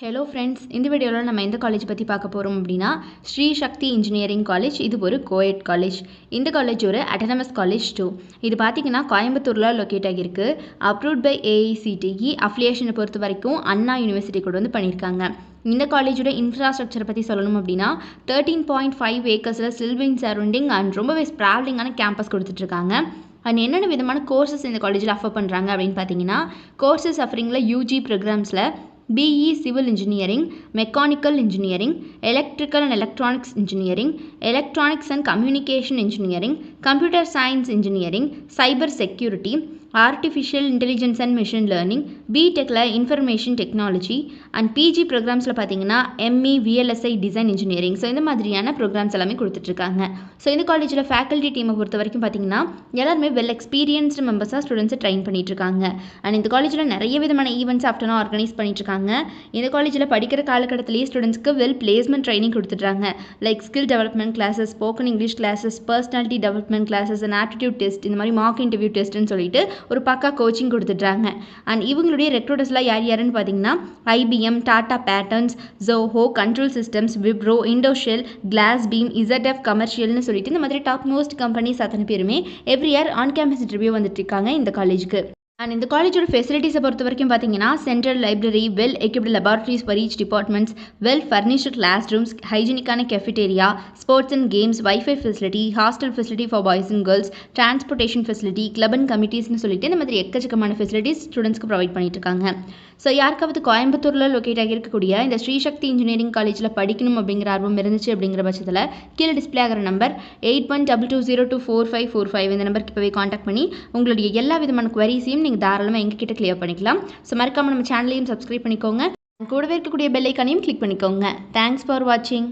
Hello friends இந்த வீடியோவில் நம்ம எந்த காலேஜ் பற்றி பார்க்க போகிறோம் அப்படின்னா ஸ்ரீ சக்தி இன்ஜினியரிங் காலேஜ் இது ஒரு கோயட் காலேஜ் இந்த காலேஜ் ஒரு அட்டனமஸ் காலேஜ் டூ இது பார்த்தீங்கன்னா கோயம்புத்தூரில் லொக்கேட் ஆகியிருக்கு. அப்ரூவ்ட் பை ஏஐசிடிஇ அஃபிலியேஷனை பொறுத்த வரைக்கும் அண்ணா யூனிவர்சிட்டி கூட வந்து பண்ணியிருக்காங்க. இந்த காலேஜோட இன்ஃப்ராஸ்ட்ரக்சரை பற்றி சொல்லணும் அப்படின்னா தேர்ட்டீன் பாயிண்ட் ஃபைவ் ஏக்கர்ஸில் சில்விங் சரௌண்டிங் அண்ட் ரொம்பவே ஸ்ப்ராவலிங்கான கேம்பஸ் கொடுத்துட்ருக்காங்க. அண்ட் என்னென்ன விதமான கோர்சஸ் இந்த காலேஜில் அஃபர் பண்ணுறாங்க அப்படின்னு பார்த்தீங்கன்னா கோர்சஸ் அஃபரிங்கில் UG ப்ரோக்ராம்ஸில் BE civil engineering mechanical engineering electrical and electronics engineering electronics and communication engineering computer science engineering cyber security artificial intelligence and machine learning பிடெக்கில் information technology and PG ப்ரோக்ராம்ஸில் பார்த்தீங்கன்னா ME VLSI design engineering so இந்த மாதிரியான programs எல்லாமே கொடுத்துட்ருக்காங்க. So இந்த காலேஜில் faculty டீமை பொறுத்த வரைக்கும் பார்த்தீங்கன்னா எல்லாருமே வெல் எக்ஸ்பீரியன்ஸ்டு மெம்பர்ஸாக ஸ்டூடெண்ட்ஸை ட்ரைன் பண்ணிகிட்ருக்காங்க அண்ட் இந்த காலேஜில் நிறைய விதமான ஈவெண்ட்ஸ் ஆஃப்டர்னா ஆர்கனைஸ் பண்ணிட்டுருக்காங்க இந்த காலேஜில் படிக்கிற காலகட்டத்திலேயே ஸ்டூடெண்ட்ஸ்க்கு வெல் பிளேஸ்மெண்ட் ட்ரைனிங் கொடுத்துட்றாங்க. Like skill development classes spoken English classes personality development classes and aptitude test இந்த மாதிரி மார்க் இன்டர்வியூ டெஸ்ட்னு சொல்லிட்டு ஒரு பக்கா கோச்சிங் கொடுத்துட்றாங்க. அண்ட் இவங்களுடைய ரெக்ரூட்டர்ஸ்லாம் யார் யாருன்னு பார்த்தீங்கன்னா IBM Tata patterns Zoho control systems Wipro Indoshell glass beam ZF கமர்ஷியல்னு சொல்லிட்டு இந்த மாதிரி டாப் மோஸ்ட் கம்பெனிஸ் அத்தனை பேருமே every year on campus interview வந்துட்டு இருக்காங்க இந்த காலேஜுக்கு அண்ட் இந்த காலேஜோட ஃபெசிலிட்டிஸை பொறுத்த வரைக்கும் பார்த்தீங்கன்னா central library well equipped laboratories for each departments well furnished classrooms ஹைஜீனிக்கான cafeteria sports and games wifi facility hostel facility for boys and girls transportation facility club and கமிட்டிஸ்னு சொல்லிட்டு இந்த மாதிரி எக்கச்சக்கமான ஃபெசிலிட்டிஸ் ஸ்டூடெண்ட்ஸ்க்கு ப்ரொவைட் பண்ணிட்டு இருக்காங்க. ஸோ யாருக்காவது கோயம்புத்தூரில் லொக்கேட் ஆகியிருக்கக்கூடிய இந்த ஸ்ரீசக்தி இன்ஜினியரிங் காலேஜில் படிக்கணும் அப்படிங்கிற ஆர்வம் இருந்துச்சு அப்படிங்கிற பட்சத்தில் கீழே டிஸ்பிளே ஆகிற number eight one double two zero two four five four five இந்த நம்பருக்கு இப்போவே காண்டாக்ட் பண்ணி உங்களுடைய எல்லா விதமான குவரிஸையும் நீங்கள் தாராளமாக எங்ககிட்ட கிளியர் பண்ணிக்கலாம். ஸோ மறக்காமல் நம்ம சேனலையும் சப்ஸ்கிரைப் பண்ணிக்கோங்க. கூடவே இருக்கக்கூடிய பெல்லைக்கானையும் கிளிக் பண்ணிக்கோங்க. தேங்க்ஸ் ஃபார் வாட்சிங்